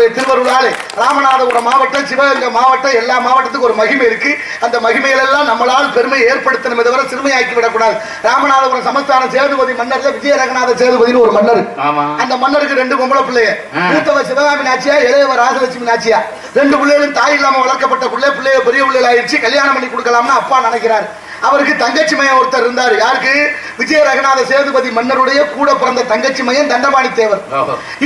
ராமேஸ்வரத்தினுடைய திருவருளாலே. ராமநாதபுரம் மாவட்டம் சிவகங்கை மாவட்டம் எல்லா மாவட்டத்துக்கும் ஒரு மகிமை இருக்கு. அந்த மகிமைகள் எல்லாம் நம்மளால் பெருமை ஏற்படுத்தணுமே தவிர சிறுமையாக்கி விடக்கூடாது. ராமநாதபுரம் சமஸ்தான சேதுபதி மன்னர்ல விஜய ரங்கநாத சேதுபதினு ஒரு மன்னர். அந்த மன்னருக்கு ரெண்டு பொம்பளை பிள்ளைய. மூத்தவ சிவகாமி நாச்சியா இளையவ ராசலட்சுமி நாச்சியா. ரெண்டு பிள்ளைகளும் தாய் இல்லாம வளர்க்கப்பட்ட பிள்ளை பிள்ளைய பெரிய பிள்ளைகள் ஆயிடுச்சு கல்யாணம் பண்ணி கொடுக்கலாம்னு அப்பா நினைக்கிறாரு. அவருக்கு தங்கச்சி மையன் ஒருத்தர் இருந்தார். யாருக்கு? விஜய ரங்கநாத சேதுபதி மன்னருடைய கூட பிறந்த தங்கச்சி மையன் தண்டபாணி தேவர்.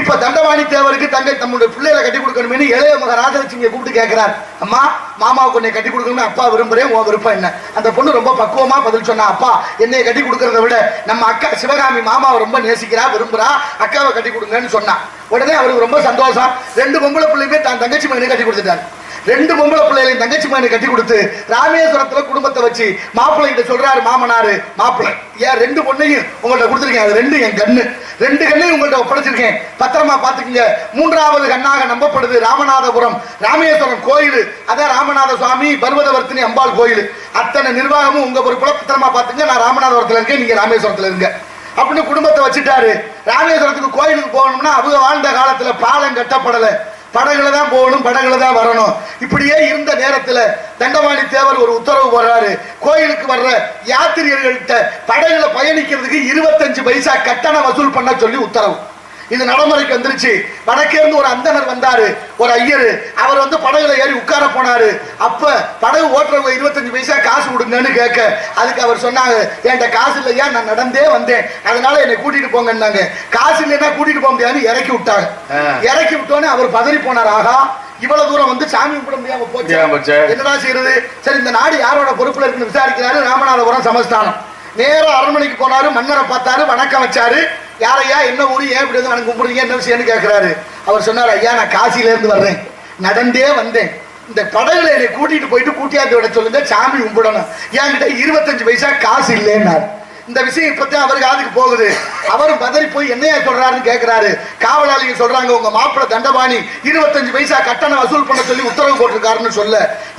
இப்ப தண்டபாணி தேவருக்கு தங்கை தம்முடைய பிள்ளைகளை கட்டி கொடுக்கணும்னு இளைய மக ராஜலட்சுமியை கூப்பிட்டு கேட்கிறார் அம்மா மாமாவுக்கு உன்னை கட்டி கொடுக்கணும்னு அப்பா விரும்புறேன் உன் விருப்பம் என்ன? அந்த பொண்ணு ரொம்ப பக்குவமா பதில் சொன்னா அப்பா என்னைய கட்டி கொடுக்கறத விட நம்ம அக்கா சிவகாமி மாமாவை ரொம்ப நேசிக்கிறா விரும்புறா அக்காவை கட்டி கொடுங்கன்னு சொன்னா. உடனே அவருக்கு ரொம்ப சந்தோஷம். ரெண்டு பொம்பளை பிள்ளையுமே தான் தங்கச்சி மகனை கட்டி கொடுத்துட்டாரு ரெண்டு பொம்பளை பிள்ளைகளையும் தங்கச்சி மகனை கட்டி கொடுத்து ராமேஸ்வரத்துல குடும்பத்தை வச்சு மாப்பிள்ளை கிட்ட சொல்றாரு மாமனாரு மாப்பிள்ளை ஏன் ரெண்டு பொண்ணையும் உங்கள்ட்ட கொடுத்துருக்கேன் அது ரெண்டு என் கண்ணு. ரெண்டு கண்ணையும் உங்கள்ட்ட ஒப்படைச்சிருக்கேன். பத்திரமா பாத்துக்கங்க மூன்றாவது கண்ணாக நம்பப்படுது ராமநாதபுரம் ராமேஸ்வரம் கோயில். அதான் ராமநாத சுவாமி பர்வதவர்த்தினி அம்பாள் கோயில். அத்தனை நிர்வாகமும் உங்க பொறுப்புல பத்திரமா பாத்துங்க நான் ராமநாதபுரத்துல இருக்கேன் நீங்க ராமேஸ்வரத்துல இருங்க. அப்படின்னு குடும்பத்தை வச்சுட்டாரு. ராமேஸ்வரத்துக்கு கோயிலுக்கு போகணும்னா அவங்க வாழ்ந்த காலத்துல பாலம் கட்டப்படலை. படகுல தான் போகணும் படகுல தான் வரணும். இப்படியே இருந்த நேரத்தில் தண்டவாணி தேவர் ஒரு உத்தரவு போடுறாரு. கோயிலுக்கு வர்ற யாத்திரியர்கள்ட்ட படகுல பயணிக்கிறதுக்கு இருபத்தஞ்சு பைசா கட்டணம் வசூல் பண்ண சொல்லி உத்தரவு. இது நடைமுறைக்கு வந்துருச்சு. வடக்கே இருந்து ஒரு அந்தனர் வந்தாரு ஒரு ஐயரு. அவர் வந்து படகுல ஏறி உட்கார போனாரு. அப்ப படகு ஓட்டுறவங்க இருபத்தஞ்சு பைசா காசு கொடுங்கன்னு கேட்க அதுக்கு அவர் சொன்னாங்க என்கிட்ட காசு இல்லையா? நான் நடந்தே வந்தேன். அதனால என்னை கூட்டிட்டு போங்கன்னாங்க. காசு இல்லைன்னா கூட்டிட்டு போக முடியாதுன்னு இறக்கி விட்டாங்க. இறக்கி விட்டோன்னே அவர் பதறி போனார். ஆகா இவ்வளவு தூரம் வந்து சாமி கும்பிட முடியாம போச்சு. என்னடா செய்யறது? சரி இந்த நாடு யாரோட பொறுப்புல இருக்குன்னு விசாரிக்கிறாரு ராமநாதபுரம் சமஸ்தானம். நேரா அரண்மனைக்கு போனாரு மன்னரை பார்த்தாரு வணக்கம் வச்சாரு. யாரையா என்ன ஊரு ஏன் இப்படி வந்து வணக்கம் கும்பிடுறீங்க என்ன விஷயம்னு கேட்குறாரு அவர் சொன்னார் ஐயா நான் காசிலேருந்து வர்றேன். நடந்தே வந்தேன். இந்த படகுல என்னை கூட்டிட்டு போயிட்டு கூட்டியாந்து விட சொல்லுங்க சாமி கும்பிடணும். என்கிட்ட இருபத்தஞ்சு பைசா காசு இல்லைன்னார். இந்த விஷயம் இப்பதான் அவருக்கு காதுக்கு போகுது. அவரும் பதறி போய் என்னையா சொல்றாருன்னு கேட்கிறாரு காவலாளிகள் சொல்றாங்க உங்க மாப்பிள்ள தண்டபாணி இருபத்தஞ்சு பைசா கட்டணம் வசூல் பண்ண சொல்லி உத்தரவு போட்டிருக்காருன்னு சொல்ல.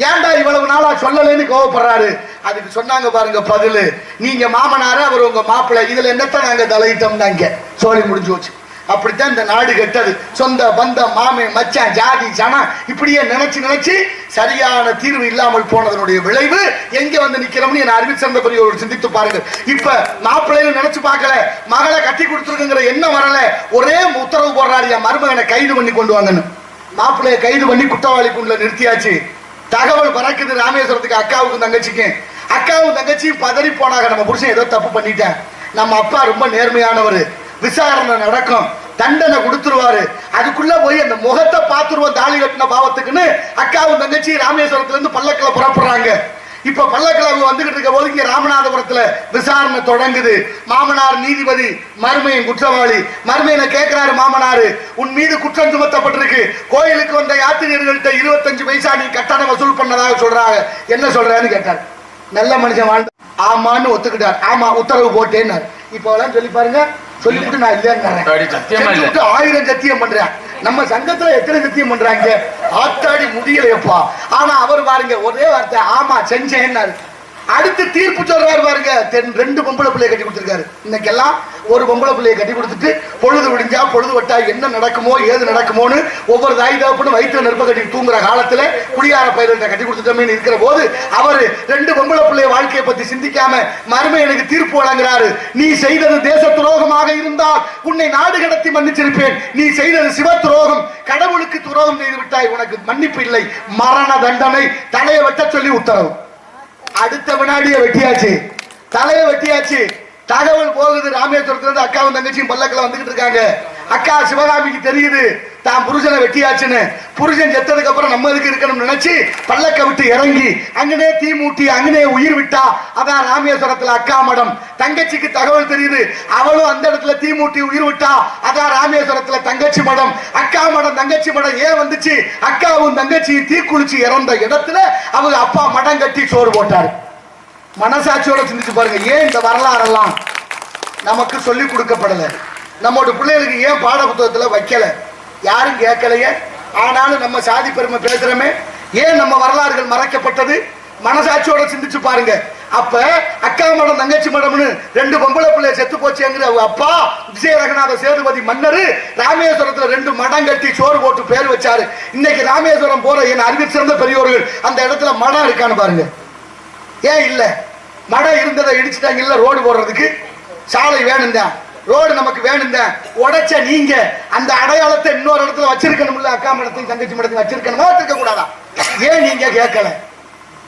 ஏன்டா இவ்வளவு நாளா சொல்லலைன்னு கோவப்படுறாரு. அதுக்கு சொன்னாங்க பாருங்க பதிலு. நீங்க மாமனார அவர் உங்க மாப்பிள்ளை இதுல என்னத்தான் நாங்க தலையிட்டோம்னாங்க சோழி முடிஞ்சு போச்சு. அப்படித்தான் இந்த நாடு கெட்டது. சொந்த பந்தம் மாமே மச்சான் ஜாதி ஜனம் இப்படியே நினைச்சு நினைச்சு சரியான தீர்வு இல்லாமல் போனதனுடைய விளைவு எங்க வந்து நிக்கிறோம்னு என் அறிவு சிறந்த பெரியவர் சிந்தித்து பாருங்க இப்ப மாப்பிள்ளைகள் நினைச்சு பார்க்கல மகளை கட்டி கொடுத்துருக்குங்கிற என்ன வரல ஒரே உத்தரவு போடுறாரு என் மருமகனை கைது பண்ணி கொண்டு வாங்கன்னு. மாப்பிள்ளைய கைது பண்ணி குற்றவாளி குண்டுல நிறுத்தியாச்சு. தகவல் பறக்குது ராமேஸ்வரத்துக்கு அக்காவுக்கும் தங்கச்சிக்கும். அக்காவும் தங்கச்சியும் பதறி போனாங்க. நம்ம புருஷன் ஏதோ தப்பு பண்ணிட்டேன். நம்ம அப்பா ரொம்ப நேர்மையானவர். விசாரணை நடக்கும். தண்டனை கொடுத்துருவாரு. அதுக்குள்ள போய் அந்த முகத்தை பார்த்துருவோம் தாலி கட்டின பாவத்துக்குன்னு. அக்காவும் தங்கச்சி ராமேஸ்வரத்துல இருந்து பல்லக்கில் புறப்படுறாங்க. இப்ப பல்லக்கில வந்துகிட்டு இருக்க போது இங்க ராமநாதபுரத்துல விசாரணை தொடங்குது. மாமனார் நீதிபதி மருமையின் குற்றவாளி. மருமையனை கேட்கிறாரு மாமனாரு உன் மீது குற்றம் சுமத்தப்பட்டிருக்கு. கோயிலுக்கு வந்த யாத்திரியர்கள்ட்ட இருபத்தஞ்சு பைசா நீ கட்டணம் வசூல் பண்ணதாக சொல்றாங்க. என்ன சொல்றேன்னு கேட்டார். நல்ல மனுஷன் வாழ்ந்த ஆமான்னு ஒத்துக்கிட்டார். ஆமா உத்தரவு போட்டேன்னாரு. இப்போ எல்லாம் சொல்லி பாருங்க சொல்லிவிட்டு நான் இல்லைன்னு ஆயிரம் சத்தியம் பண்றேன். நம்ம சங்கத்துல எத்தனை சத்தியம் பண்றாங்க? ஆத்தாடி முடியலையப்பா. ஆனா அவர் பாருங்க ஒரே வார்த்தை ஆமா செஞ்சேன்னாரு. அடுத்து தீர்ப்பு சொல்றாரு பாருங்க. தென் ரெண்டு பொம்பளை பிள்ளைய கட்டி கொடுத்துருக்காரு. இன்னைக்கெல்லாம் ஒரு பொம்பளை பிள்ளைய கட்டி கொடுத்துட்டு பொழுது விடிஞ்சா பொழுது வட்டா என்ன நடக்குமோ ஏது நடக்குமோன்னு ஒவ்வொரு தாய் தகப்பனும் வயிற்று நெருப்ப கட்டி தூங்குற காலத்துல குடியார பயிர்கள்ட்ட கட்டி கொடுத்துட்டோமே இருக்கிற போது அவர் ரெண்டு பொம்பளை பிள்ளைய வாழ்க்கையை பத்தி சிந்திக்காம மருமை எனக்கு தீர்ப்பு வழங்குறாரு. நீ செய்தது தேச துரோகமாக இருந்தால் உன்னை நாடு கடத்தி மன்னிச்சிருப்பேன். நீ செய்தது சிவ துரோகம். கடவுளுக்கு துரோகம் செய்து விட்டாய். உனக்கு மன்னிப்பு இல்லை. மரண தண்டனை. தலையை வெட்ட சொல்லி உத்தரவு. அடுத்த வினாடியே வெட்டியாச்சு. தலையை வெட்டியாச்சு. தகவல் போகுது. ராமேஸ்வரத்துல இருந்து அக்காவும் தங்கச்சியும் பல்லக்கில் வந்துகிட்டு இருக்காங்க. அக்கா சிவகாமிக்கு தெரியுது. தான் புருஷனை வெட்டியாச்சுன்னு. புருஷன் செத்ததுக்கு அப்புறம் நம்ம இதுக்கு இருக்கணும்னு நினைச்சு பல்லக்க விட்டு இறங்கி அங்கனே தீ மூட்டி அங்கனே உயிர் விட்டா அதான் ராமேஸ்வரத்துல அக்கா மடம். தங்கச்சிக்கு தகவல் தெரியுது. அவளும் அந்த இடத்துல தீ மூட்டி உயிர் விட்டா அதான் ராமேஸ்வரத்துல தங்கச்சி மடம். அக்கா மடம் தங்கச்சி மடம் ஏன் வந்துச்சு? அக்காவும் தங்கச்சியும் தீ குளிச்சு இறந்த இடத்துல அவங்க அப்பா மடம் கட்டி சோறு போட்டாரு. மனசாட்சியோட சிந்திச்சு பாருங்க ஏன் இந்த வரலாறெல்லாம் நமக்கு சொல்லி கொடுக்கப்படல? நம்மளோட பிள்ளைகளுக்கு ஏன் பாட புத்தகத்துல வைக்கலை? யாரும் கேட்கலையே. ஆனாலும் நம்ம சாதி பெருமை பேசுறோமே. ஏன் நம்ம வரலாறுகள் மறைக்கப்பட்டது? மனசாட்சியோட சிந்திச்சு பாருங்க. அப்ப அக்கா மடம் தங்கச்சி மடம்னு ரெண்டு பொம்பளை பிள்ளைய செத்து போச்சுங்கிற அவங்க அப்பா விஜய ரகநாத சேதுபதி மன்னர் ராமேஸ்வரத்துல ரெண்டு மடம் கட்டி சோறு போட்டு பேர் வச்சாரு. இன்னைக்கு ராமேஸ்வரம் போற என் அறிவு சிறந்த பெரியோர்கள் அந்த இடத்துல மடம் இருக்கான்னு பாருங்க. ஏன் இல்ல? மடம் இருந்ததை இடிச்சுட்டாங்க இல்ல ரோடு போடுறதுக்கு? சாலை வேணும் தான் ரோடு நமக்கு வேணும் உடைச்ச நீங்க அந்த அடையாளத்தை இன்னொரு இடத்துல வச்சிருக்கணும்ல அக்கா மடத்தையும் தங்கச்சி மடத்தையும் வச்சிருக்கணுமா. வச்சிருக்க கூடாதா? ஏன் நீங்க கேட்கல?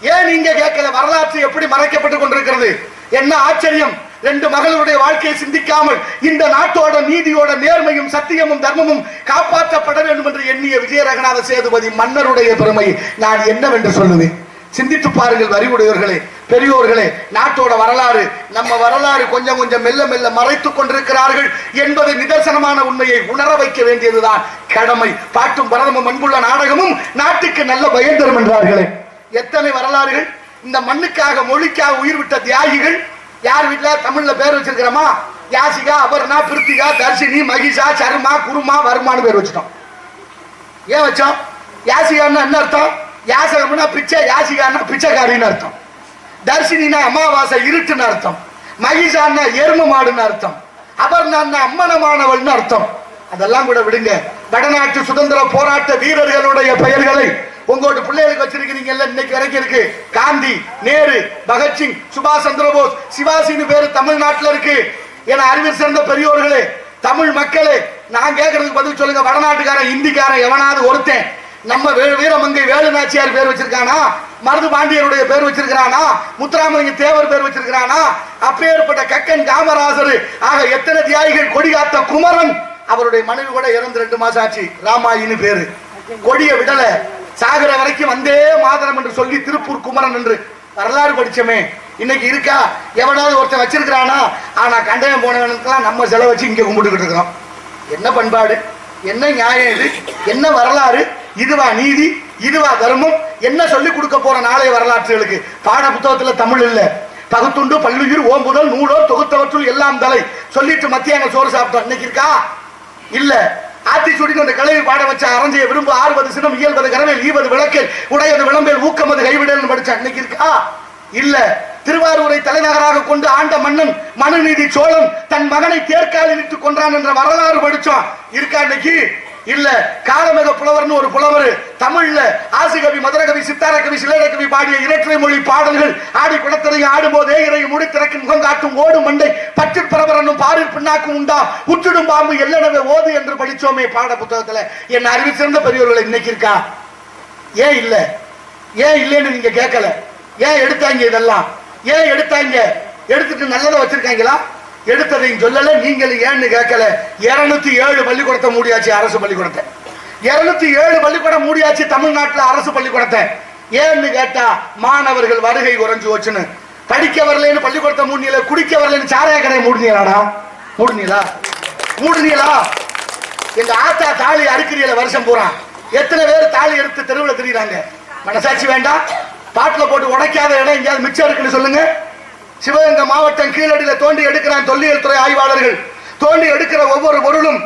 ஏன் நீங்க கேட்கல? வரலாற்று எப்படி மறைக்கப்பட்டு கொண்டிருக்கிறது? என்ன ஆச்சரியம்? ரெண்டு மகளுடைய வாழ்க்கையை சிந்திக்காமல் இந்த நாட்டோட நீதியோட நேர்மையும் சத்தியமும் தர்மமும் காப்பாற்றப்பட வேண்டும் என்று எண்ணிய விஜய ரங்கநாத சேதுபதி மன்னருடைய பெருமை. நான் என்னவென்று சொல்லுவேன்? சிந்தித்து பாருங்கள் வரிவுடையவர்களே. பெரியோர்களே நாட்டோட வரலாறு நம்ம வரலாறு கொஞ்சம் கொஞ்சம் மெல்ல மெல்ல மறைத்துக் கொண்டிருக்கிறார்கள் என்பது நிதர்சனமான உண்மையை உணர வைக்க வேண்டியதுதான். கடமை. பாட்டும் பரதமும் அன்புள்ள நாடகமும் நாட்டுக்கு நல்ல பயன் தரும் என்றார்களே. எத்தனை வரலாறுகள்? இந்த மண்ணுக்காக மொழிக்காக உயிர் விட்ட தியாகிகள் யார் வீட்டுல தமிழ்ல பேர் வச்சிருக்கிறோமா? யாசிகா அபர்ணா பிருத்திகா தர்ஷினி மகிஷா சர்மா குருமா வருமானு பேர் வச்சிட்டோம். ஏன் வச்சோம்? யாசிகான்னா என்ன அர்த்தம்? யாசகம்னா பிச்சை யாசிகான்னா பிச்சைக்காரின்னு அர்த்தம். தர்ஷினினா அமாவாசை இருட்டுன்னு அர்த்தம். மகிஷான்னா எரும மாடுன்னு அர்த்தம். அபர்ணான்னா அம்மனமானவள்னு அர்த்தம். அதெல்லாம் கூட விடுங்க. வடநாட்டு சுதந்திர போராட்ட வீரர்களுடைய பெயர்களை உங்களோட பிள்ளைகளுக்கு வச்சிருக்கிறீங்கல்ல இன்னைக்கு வரைக்கும் இருக்கு. காந்தி நேரு பகத்சிங் சுபாஷ் சந்திரபோஸ் சிவாசின்னு பேரு தமிழ்நாட்டுல இருக்கு. என அறிவில் சிறந்த பெரியோர்களே தமிழ் மக்களே நான் கேட்கறதுக்கு பதில் சொல்லுங்க. வடநாட்டுக்காரன் இந்திக்காரன் எவனாவது ஒருத்தன். நம்ம வே- வீரமங்கை வேலு நாச்சியார் பேர் வச்சிருக்கானா? மருது பாண்டியருடைய பேர் வச்சிருக்கிறானா? முத்துராமலிங்க தேவர் பேர் வச்சிருக்கிறானா? அப்பேற்பட்ட கக்கன் காமராசர். ஆக எத்தனை தியாகிகள் கொடி காத்த குமரன்? அவருடைய மனைவி கூட இறந்து ரெண்டு மாசம் ஆச்சு. ராமாயின்னு பேரு. கொடிய விடல. சாகர வரைக்கும் வந்தே மாதரம் என்று சொல்லி திருப்பூர் குமரன் என்று வரலாறு படிச்சோமே. இன்னைக்கு இருக்கா? எவனாவது ஒருத்தன் வச்சிருக்கிறானா? ஆனா கண்டயம் போனவனுக்கெல்லாம் நம்ம செலவு வச்சு இங்க கும்பிட்டுக்கிட்டு இருக்கிறோம். என்ன பண்பாடு? என்ன நியாயம் இது? என்ன வரலாறு? இதுவா நீதி? இதுவா தர்மம்? என்ன சொல்லி கொடுக்க போற நாளைய வரலாற்றுகளுக்கு? பாட புத்தகத்துல தமிழ் இல்ல. பகுத்துண்டு பல்லுயிர் ஓம்புதல் நூலோ தொகுத்தவற்றுள் எல்லாம் தலை. சொல்லிட்டு மத்தியான சோறு சாப்பிட்டோம். இன்னைக்கு இருக்கா? இல்ல. ஆத்திச்சூடின்னு அந்த கலையை பாட வச்ச அரஞ்சைய விரும்பு ஆறுவது சினம் இயல்பது கரவேல் ஈவது விளக்கில் உடையது விளம்பேல் ஊக்கமது கைவிடல் படிச்ச அன்னைக்கு இருக்கா? இல்ல. திருவாரூரை தலைநகராக கொண்டு ஆண்ட மன்னன் மனுநீதி சோழன் தன் மகனை தேர்காலில் இட்டு கொன்றான் என்ற வரலாறு படிச்சோம் இருக்கா இன்னைக்கு? இல்ல காலமேக புலவர்னு ஒரு புலவர் தமிழ்ல ஆசிகவி மதுரகவி சித்தார கவி சிலேட பாடிய இரட்டை மொழி பாடல்கள் ஆடி குளத்தரையும் ஆடும்போதே இறை முடித்திறக்கு முகம் காட்டும் ஓடும் மண்டை பற்றிற் பரபரனும் பாரில் பின்னாக்கும் உண்டா உற்றிடும் பாம்பு எல்லனவே ஓது என்று படிச்சோமே பாட புத்தகத்துல. என் அறிவிச்சிருந்த பெரியவர்களை இன்னைக்கு இருக்கா? ஏன் இல்ல? ஏன் இல்லைன்னு நீங்க கேட்கல? ஏன் எடுத்தாங்க இதெல்லாம்? ஏன் எடுத்தாங்க? எடுத்துட்டு நல்லதை வச்சிருக்காங்களா? எடுத்ததையும் சொல்லல நீங்கள் ஏன்னு கேட்கல. இருநூத்தி ஏழு பள்ளிக்கூடத்தை மூடியாச்சு அரசு பள்ளிக்கூடத்தை. இருநூத்தி ஏழு பள்ளிக்கூடம் மூடியாச்சு தமிழ்நாட்டில் அரசு பள்ளிக்கூடத்தை. ஏன்னு கேட்டா மாணவர்கள் வருகை குறைஞ்சு வச்சுன்னு படிக்க வரலன்னு பள்ளிக்கூடத்தை மூடினீல குடிக்க வரலன்னு சாராய கடையை மூடினீங்களாடா? மூடினீங்களா? மூடினீங்களா? எங்க ஆத்தா தாலி அறுக்கிறீல வருஷம் பூரா. எத்தனை பேர் தாலி எடுத்து தெருவில் திரியிறாங்க? மனசாட்சி வேண்டாம். பாட்டில் போட்டு உடைக்காத இடம் எங்கேயாவது மிச்சம் இருக்குன்னு சொல்லுங்க. சிவகங்கை மாவட்டம் கீழடியில தோண்டி எடுக்கிறான் தொல்லியல் துறை ஆய்வாளர்கள். தோண்டி எடுக்கிற ஒவ்வொரு பொருளும்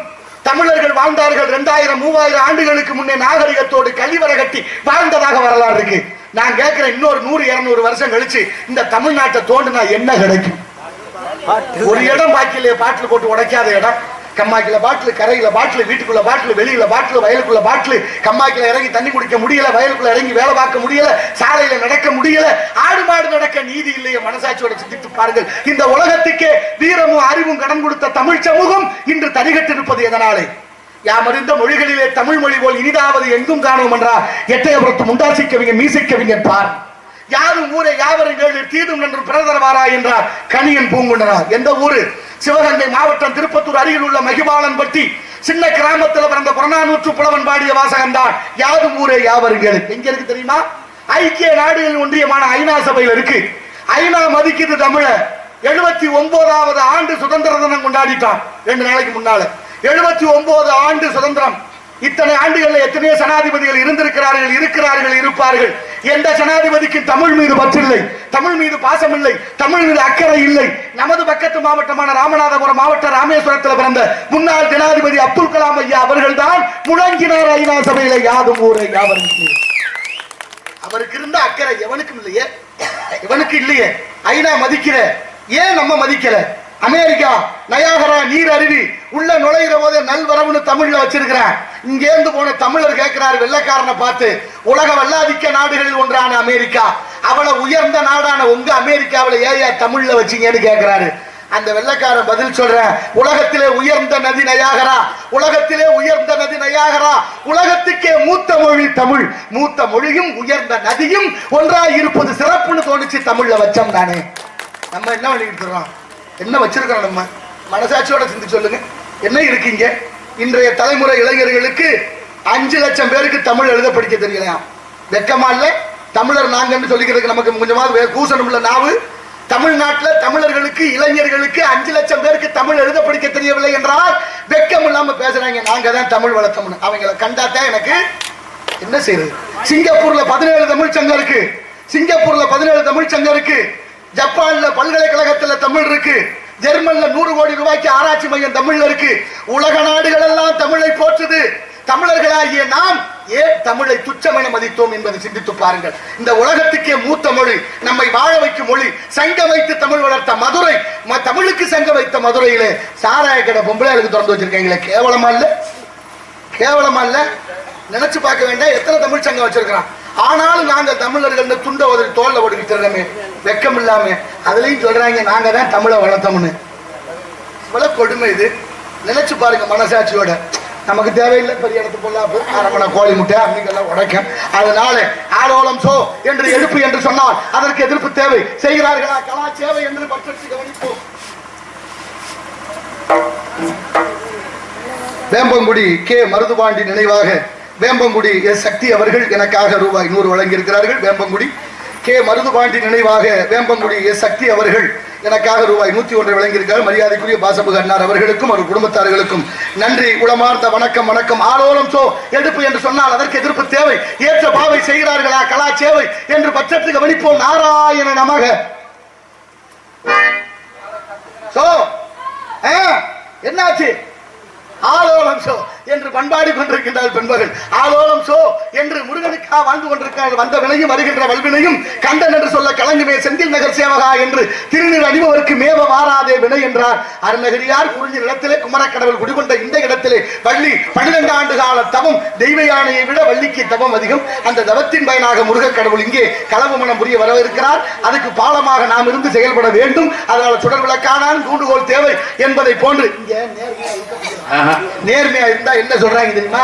தமிழர்கள் வாழ்ந்தார்கள் ரெண்டாயிரம் மூவாயிரம் ஆண்டுகளுக்கு முன்னே நாகரிகத்தோடு கழிவறை கட்டி வாழ்ந்ததாக வரலாறு இருக்கு. நான் கேட்கிறேன் இன்னொரு நூறு இருநூறு வருஷம் கழிச்சு இந்த தமிழ்நாட்டை தோண்டினா என்ன கிடைக்கும்? ஒரு இடம் பாக்கியில பாட்டில் போட்டு உடைக்காத இடம். கம்மாக்கில பாட்டில் கரையில பாட்டில் வீட்டுக்குள்ள பாட்டில் வெளியில பாட்டில் வயலுக்குள்ள பாட்டில். கம்மாக்கில இறங்கி தண்ணி குடிக்க முடியல வயலுக்குள்ள இறங்கி வேலை பார்க்க முடியல சாலையில நடக்க முடியல. ஆடு மாடு நடக்க நீதி இல்லையே மனசாட்சியோட சிந்தித்து பாருங்கள். இந்த உலகத்துக்கே வீரமும் அறிவும் கடன் கொடுத்த தமிழ் சமூகம் இன்று தனிகட்டிருப்பது எதனாலே? யாமறிந்த மொழிகளிலே தமிழ் மொழி போல் இனிதாவது எங்கும் காணோம் என்றார் எட்டயபுரத்து முண்டாசி கவிஞர் மீசை பார். யாரும் ஊரை யாவரும் கேள்வி தீதும் என்று பிறதரவாரா என்றார் கணியன் பூங்குண்டனார் எந்த ஊரு? சிவகங்கை மாவட்டம் திருப்பத்தூர் அருகில் உள்ள மகிபாலன்பட்டி சின்ன கிராமத்தில் பிறந்த புறநானூற்று புலவன் பாடிய வாசகம் தான் யாரும் ஊரே யாவரும் கேளு. எங்க இருக்கு தெரியுமா? ஐக்கிய நாடுகளின் ஒன்றியமான ஐநா சபையில் இருக்கு. ஐநா மதிக்குது தமிழ. எழுபத்தி ஒன்பதாவது ஆண்டு சுதந்திர தினம் கொண்டாடிட்டான். ரெண்டு நாளைக்கு முன்னால. எழுபத்தி ஒன்பது ஆண்டு சுதந்திரம். இத்தனை ஆண்டுகள் எத்தனையோ ஜனாதிபதிகள் இருந்திருக்கிறார்கள் இருக்கிறார்கள் இருப்பார்கள். எந்த ஜனாதிபதிக்கு தமிழ் மீது பற்றில்லை. தமிழ் மீது பாசம் இல்லை தமிழ் மீது அக்கறை இல்லை. நமது பக்கத்து மாவட்டமான ராமநாதபுரம் மாவட்ட ராமேஸ்வரத்தில் பிறந்த முன்னாள் ஜனாதிபதி அப்துல் கலாம் ஐயா அவர்கள் தான் முழங்கினார் ஐநா சபையில யாதும் ஊரை யாவரும் அவருக்கு இருந்த அக்கறை எவனுக்கும் இல்லையே? எவனுக்கு இல்லையே? ஐநா மதிக்கிற? ஏன் நம்ம மதிக்கல? அமெரிக்கா நயாகரா நீர் அருவி உள்ள நுழைகிற போது நல்வரவுன்னு தமிழ்ல வச்சிருக்கிறேன் இங்கேருந்து போன தமிழர் கேட்கிறாரு வெள்ளைக்காரனை பார்த்து உலக வல்லாதிக்க நாடுகளில் ஒன்றான அமெரிக்கா அவளை உயர்ந்த நாடான உங்க அமெரிக்காவில ஏயா தமிழ்ல வச்சீங்கன்னு கேட்கிறாரு. அந்த வெள்ளக்காரன் பதில் சொல்றேன் உலகத்திலே உயர்ந்த நதி நயாகரா உலகத்திலே உயர்ந்த நதி நயாகரா உலகத்துக்கே மூத்த மொழி தமிழ் மூத்த மொழியும் உயர்ந்த நதியும் ஒன்றாக இருப்பது சிறப்புன்னு தோணுச்சு தமிழ்ல வச்சோம் தானே. நம்ம என்ன பண்ணிக்கிட்டு இருக்கிறோம்? என்ன வச்சிருக்கிறோம் நம்ம? மனசாட்சியோட சிந்தி சொல்லுங்க. என்ன இருக்கீங்க? இன்றைய தலைமுறை இளைஞர்களுக்கு அஞ்சு லட்சம் பேருக்கு தமிழ் எழுத படிக்க தெரியலையாம் வெக்கமா இல்ல? தமிழர் நாங்கன்னு சொல்லிக்கிறதுக்கு நமக்கு கொஞ்சமாவது வே- கூசணும் நாவு? தமிழ்நாட்டில் தமிழர்களுக்கு இளைஞர்களுக்கு அஞ்சு லட்சம் பேருக்கு தமிழ் எழுத படிக்க தெரியவில்லை என்றால் வெக்கம் இல்லாம பேசுறாங்க. நாங்க தான் தமிழ் வளர்த்தோம்னு. கண்டால் தான் எனக்கு என்ன செய்யுது சிங்கப்பூர்ல பதினேழு தமிழ் சங்கம் இருக்கு. சிங்கப்பூர்ல பதினேழு தமிழ் சங்கம் இருக்கு. ஜப்பான்ல பல்கலைக்கழகத்துல தமிழ் இருக்கு. ஜெர்மன்ல நூறு கோடி ரூபாய்க்கு ஆராய்ச்சி மையம் தமிழ்ல இருக்கு. உலக நாடுகள் எல்லாம் தமிழை போற்றுது. தமிழர்களாகிய நாம் ஏன் தமிழை துச்சமென மதித்தோம் என்பதை சிந்தித்து பாருங்கள். இந்த உலகத்துக்கே மூத்த மொழி நம்மை வாழ வைக்கும் மொழி சங்க வைத்து தமிழ் வளர்த்த மதுரை ம- தமிழுக்கு சங்க வைத்த மதுரையிலே சாராய கடை பொம்பளையாளுக்கு திறந்து வச்சிருக்கீங்களே கேவலமா இல்ல? கேவலமா இல்ல? நினைச்சு பார்க்க வேண்டாம். எத்தனை தமிழ் சங்கம் வச்சிருக்கிறான்? ஆனாலும் நாங்கள் தமிழர்கள் துண்ட உதவி தோல்ல ஓடிக்கிட்டு வெக்கம் இல்லாம அதுலயும் சொல்றாங்க நாங்க தான் தமிழை வளர்த்தோம்னு. இவ்வளவு கொடுமை இது. நினைச்சு பாருங்க மனசாட்சியோட. நமக்கு தேவையில்லை பெரிய இடத்து பொல்லாப்பு அரமணை கோழி முட்டை அப்படிங்கெல்லாம் உடைக்கும். அதனால ஆலோலம் சோ என்று எதிர்ப்பு என்று சொன்னால் அதற்கு எதிர்ப்பு தேவை. செய்கிறார்களா? கலா சேவை என்று பற்றி கவனிப்போம். வேம்பங்குடி கே. மருதுபாண்டி நினைவாக வேம்பங்குடி எஸ் சக்தி அவர்கள் எனக்காக ரூபாய் நூறு வழங்கியிருக்கிறார்கள். வேம்பங்குடி கே மருதுபாண்டி நினைவாக வேம்பங்குடி எஸ் சக்தி அவர்கள் எனக்காக ரூபாய் நூத்தி ஒன்றை வழங்கியிருக்கிறார். மரியாதைக்குரிய பாசபு அண்ணார் அவர்களுக்கும் அவர் குடும்பத்தார்களுக்கும் நன்றி. உளமார்ந்த வணக்கம் வணக்கம். ஆலோலம் சோ எடுப்பு என்று சொன்னால் அதற்கு எதிர்ப்பு தேவை. ஏற்ற பாவை செய்கிறார்களா? கலா சேவை என்று பட்சத்துக்கு கவனிப்போம். நாராயண நமக. சோ ஆ, என்னாச்சு? ஆலோலம் சோ என்று பண்பாடி கொண்டிருக்கின்றார் பெண்மகள். ஆலோலம் சோ என்று முருகனுக்கா வாழ்ந்து கொண்டிருக்கிறார் வந்த வினையும் வருகின்ற வல்வினையும் கண்டன் என்று சொல்ல கலங்குமே செந்தில் நகர் சேவகா என்று திருநீர் அணிபவருக்கு மேவ மாறாதே வினை என்றார். அருணகிரியார் குறிஞ்சி நிலத்திலே குமரக்கடவுள் குடிகொண்ட இந்த இடத்திலே வள்ளி பன்னிரண்டு ஆண்டு கால தவம் தெய்வ யானையை விட வள்ளிக்கு தவம் அதிகம். அந்த தவத்தின் பயனாக முருகக் கடவுள் இங்கே களவு மனம் புரிய வரவிருக்கிறார். அதுக்கு பாலமாக நாம் இருந்து செயல்பட வேண்டும். அதனால் சுடர் விளக்கானால் தூண்டுகோல் தேவை என்பதை போன்று இங்கே நேர்மையா இருந்தா என்ன சொல்றாங்க தெரியுமா.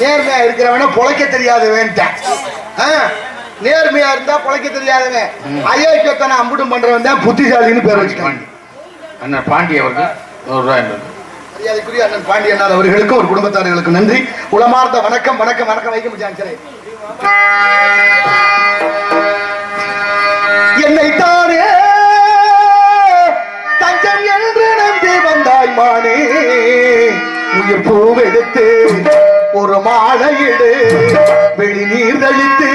நேர்மையா இருக்கிறவன பொழைக்க தெரியாதவன் நேர்மையா இருந்தா பொழைக்க தெரியாதவன். அயோக்கியத்தனை அம்புட்டும் பண்றவன் தான் புத்திசாலின்னு பேர் வச்சுக்காங்க பாண்டி அண்ணன் பாண்டி அவர்கள் நூறு ரூபாய். மரியாதைக்குரிய அண்ணன் பாண்டியனார் அவர்களுக்கும் ஒரு குடும்பத்தார்களுக்கும் நன்றி. உளமார்ந்த வணக்கம் வணக்கம் வணக்கம். வைக்க முடியாது என்னை தானே தஞ்சம் என்று நம்பி வந்தாய் மானே. உயிர் பூவெடுத்து ஒரு மாலையிடு வெளி நீர் தளித்து